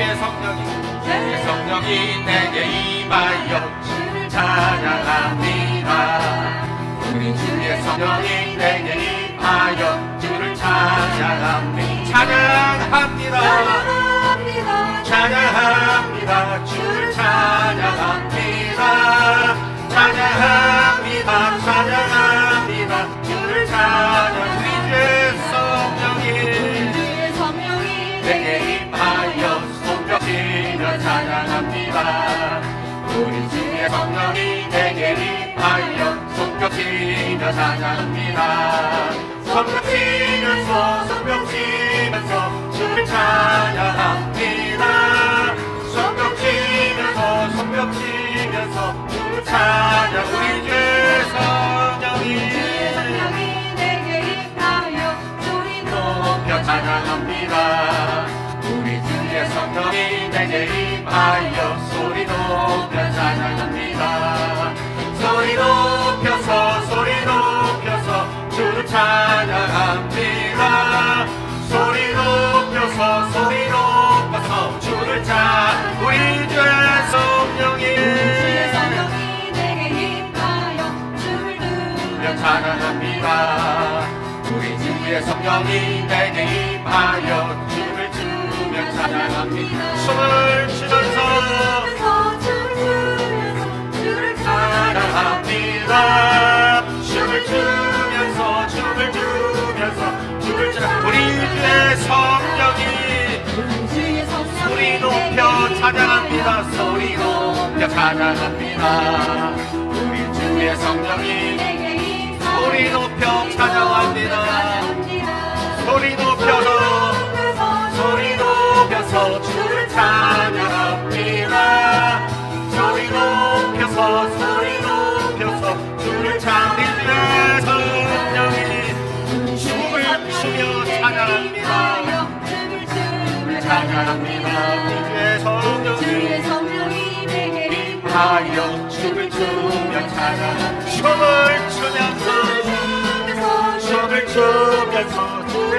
주의 성령이 주의 성령이 내게 임하여 주를 찬양합니다. 우리 주의 성령이 내게 임하여 주를 찬양합니다. 찬양합니다. 찬양합니다. 찬양합니다. 주를 찬양합니다 손뼉치며 찬양합니다. 우리 주의 성령이 내게 임하여 손뼉치며 찬양합니다. 손뼉치면서 손뼉치면서 주를 찬양합니다. 손뼉치면서 손뼉치면서 주를 찬양. 우리 주의 성령이. 내게 임하여 소리 높여 찬양합니다 내게 임하여 소리 높여 찬양합니다 소리 높여서 소리 높여서 주를 찬양합니다 소리 높여서 소리 높여서 주를 찬 우리 주의 성령이 내게 임하여 찬양합니다. 우리 주의 성령이 내게 임하여 찬양합니다. 소리 높여 찬양합니다. 우리 주의 성령이 소리 높여 찬양합니다. 소리 높여서 소리 높여서 주를 찬양 찬양합니다. 성령이 춤을 추며 찬양합니다. 찬양합니다. 주의 성령이 내게 임하여 춤을 추며 찬양 춤을 추면서 춤을 추면서